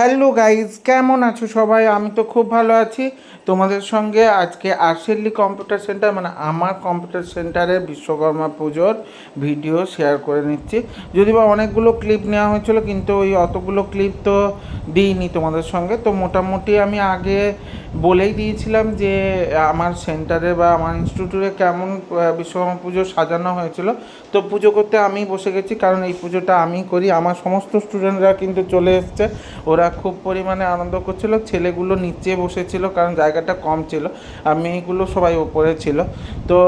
Hello guys কেমন আছো সবাই? আমি তো খুব ভালো আছি। তোমাদের সঙ্গে আজকে আরশেল্লি কম্পিউটার সেন্টার মানে আমার কম্পিউটার সেন্টারে বিশ্বকর্মা পুজোর ভিডিও শেয়ার করে নিচ্ছি। যদি বা অনেকগুলো ক্লিপ নেওয়া হয়েছিল, কিন্তু ওই অতগুলো ক্লিপ তো দিইনি তোমাদের সঙ্গে। তো মোটামুটি আমি আগে বলেই দিয়েছিলাম যে, আমার সেন্টারে বা আমার ইনস্টিটিউটে কেমন বিশ্বকর্মা পুজো সাজানো হয়েছিল। তো পুজো করতে আমি বসে গেছি, কারণ এই পুজোটা আমি করি। আমার সমস্ত স্টুডেন্টরা কিন্তু চলে এসছে। ওরা খুব পরিমাণে আনন্দ করছিল। ছেলেগুলো নিচে বসেছিল কারণ জায়গাটা কম ছিল আর মেয়েগুলো সবাই ওপরে ছিল। তো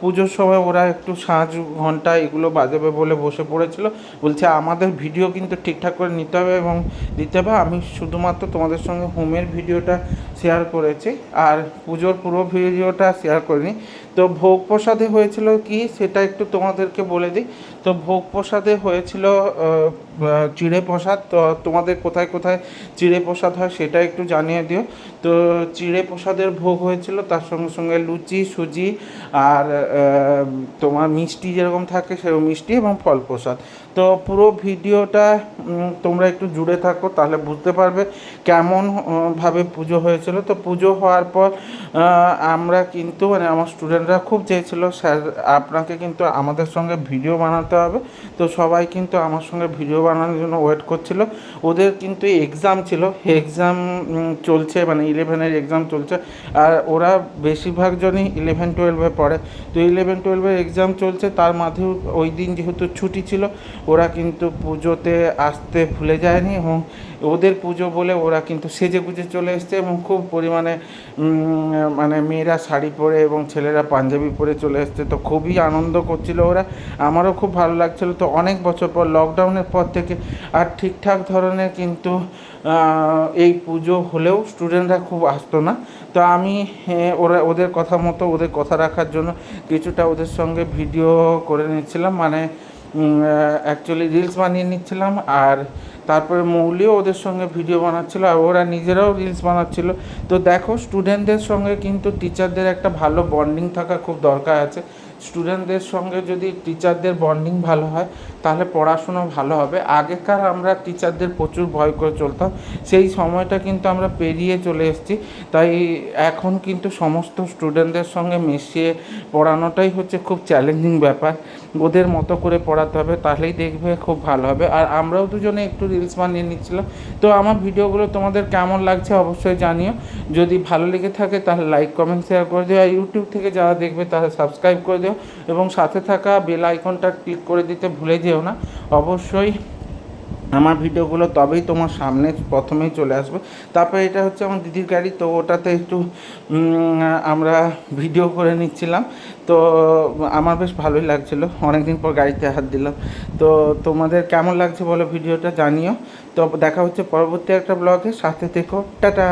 পুজোর সময় ওরা একটু সাঁজ, ঘণ্টা এগুলো বাজাবে বলে বসে পড়েছিল। বলছে, আমাদের ভিডিও কিন্তু ঠিকঠাক করে নিতে হবে এবং দিতে হবে। আমি শুধুমাত্র তোমাদের সঙ্গে হোমের ভিডিওটা শেয়ার করেছি আর পুজোর পুরো ভিডিওটা শেয়ার করিনি। তো ভোগ প্রসাদে হয়েছিল কি সেটা একটু তোমাদেরকে বলে দিই। তো ভোগ প্রসাদে হয়েছিল চিড়ে প্রসাদ। তো তোমাদের কোথায় কোথায় চিড়ে প্রসাদ হয় সেটা একটু জানিয়ে দিও। তো চিড়ে প্রসাদের ভোগ হয়েছিল, তার সঙ্গে সঙ্গে লুচি, সুজি আর তোমার মিষ্টি যেরকম থাকে সেরকম মিষ্টি এবং ফল প্রসাদ। তো পুরো ভিডিওটা তোমরা একটু জুড়ে থাকো, তাহলে বুঝতে পারবে কেমন ভাবে পুজো হয়েছিল। তো পুজো হওয়ার পর আমরা কিন্তু মানে আমার স্টুডেন্টরা খুব চেয়েছিল, স্যার, আপনাকে কিন্তু আমাদের সঙ্গে ভিডিও বানাতে হবে। তো সবাই কিন্তু আমার সঙ্গে ভিডিও বানানোর জন্য ওয়েট করছিল। ওদের কিন্তু এক্সাম ছিল এক্সাম চলছে মানে ইলেভেনের এক্সাম চলছে। আর ওরা বেশিরভাগ জনই ইলেভেন টুয়েলভে পড়ে। তো ইলেভেন টুয়েলভের এক্সাম চলছে, তার মাঝেও ওই দিন যেহেতু ছুটি ছিল ওরা কিন্তু পুজোতে আসতে ভুলে যায়নি এবং ওদের পুজো বলে ওরা কিন্তু সেজে গুজে চলে এসছে এবং খুব পরিমাণে মানে মেয়েরা শাড়ি পরে এবং ছেলেরা পাঞ্জাবি পরে চলে এসছে। তো খুবই আনন্দ করছিল ওরা। আমারও খুব ভালো লাগছিল। তো অনেক বছর পর লকডাউনের পর থেকে আর ঠিকঠাক ধরনের কিন্তু এই পুজো হলেও স্টুডেন্টরা খুব আসতো না। তো আমি ওরা, ওদের কথা মতো, ওদের কথা রাখার জন্য কিছুটা ওদের সঙ্গে ভিডিও করে নিচ্ছিলাম। মানে অ্যাকচুয়ালি রিলস বানিয়ে নিচ্ছিলাম আর তারপরে মৌলিও ওদের সঙ্গে ভিডিও বানাচ্ছিল আর ওরা নিজেরাও রিলস বানাচ্ছিল। তো দেখো স্টুডেন্টদের সঙ্গে কিন্তু টিচারদের একটা ভালো বন্ডিং থাকা খুব দরকার আছে। স্টুডেন্টদের সঙ্গে যদি টিচারদের বন্ডিং ভালো হয়, তাহলে পড়াশুনো ভালো হবে। আগেকার আমরা টিচারদের প্রচুর ভয় করে চলতাম। সেই সময়টা কিন্তু আমরা পেরিয়ে চলে এসেছি। তাই এখন কিন্তু সমস্ত স্টুডেন্টদের সঙ্গে মিশিয়ে পড়ানোটাই হচ্ছে খুব চ্যালেঞ্জিং ব্যাপার। ওদের মতো করে পড়াতে হবে, তাহলেই দেখবে খুব ভালো হবে। আর আমরাও দুজনে একটু রিলস বানিয়ে নিচ্ছিলাম। তো আমার ভিডিওগুলো তোমাদের কেমন লাগছে অবশ্যই জানিও। যদি ভালো লেগে থাকে তাহলে লাইক কমেন্ট শেয়ার করে দিও। আর ইউটিউব থেকে যারা দেখবে তারা সাবস্ক্রাইব করে দিও। এবং সাথে থাকা বেল আইকনটা ক্লিক করে দিতে ভুলে যেও না। অবশ্যই আমার ভিডিওগুলো তবেই তোমার সামনে প্রথমেই চলে আসবে। তারপরে এটা হচ্ছে আমার দিদির গাড়ি, তো ওটাতে একটু আমরা ভিডিও করে নিচ্ছিলাম। তো আমার বেশ ভালোই লাগছিল, অনেকদিন পর গাড়িতে হাত দিলাম। তো তোমাদের কেমন লাগছে বলো ভিডিওটা জানিও। তো দেখা হচ্ছে পরবর্তী একটা ব্লগে সাথে থেকো, টাটা!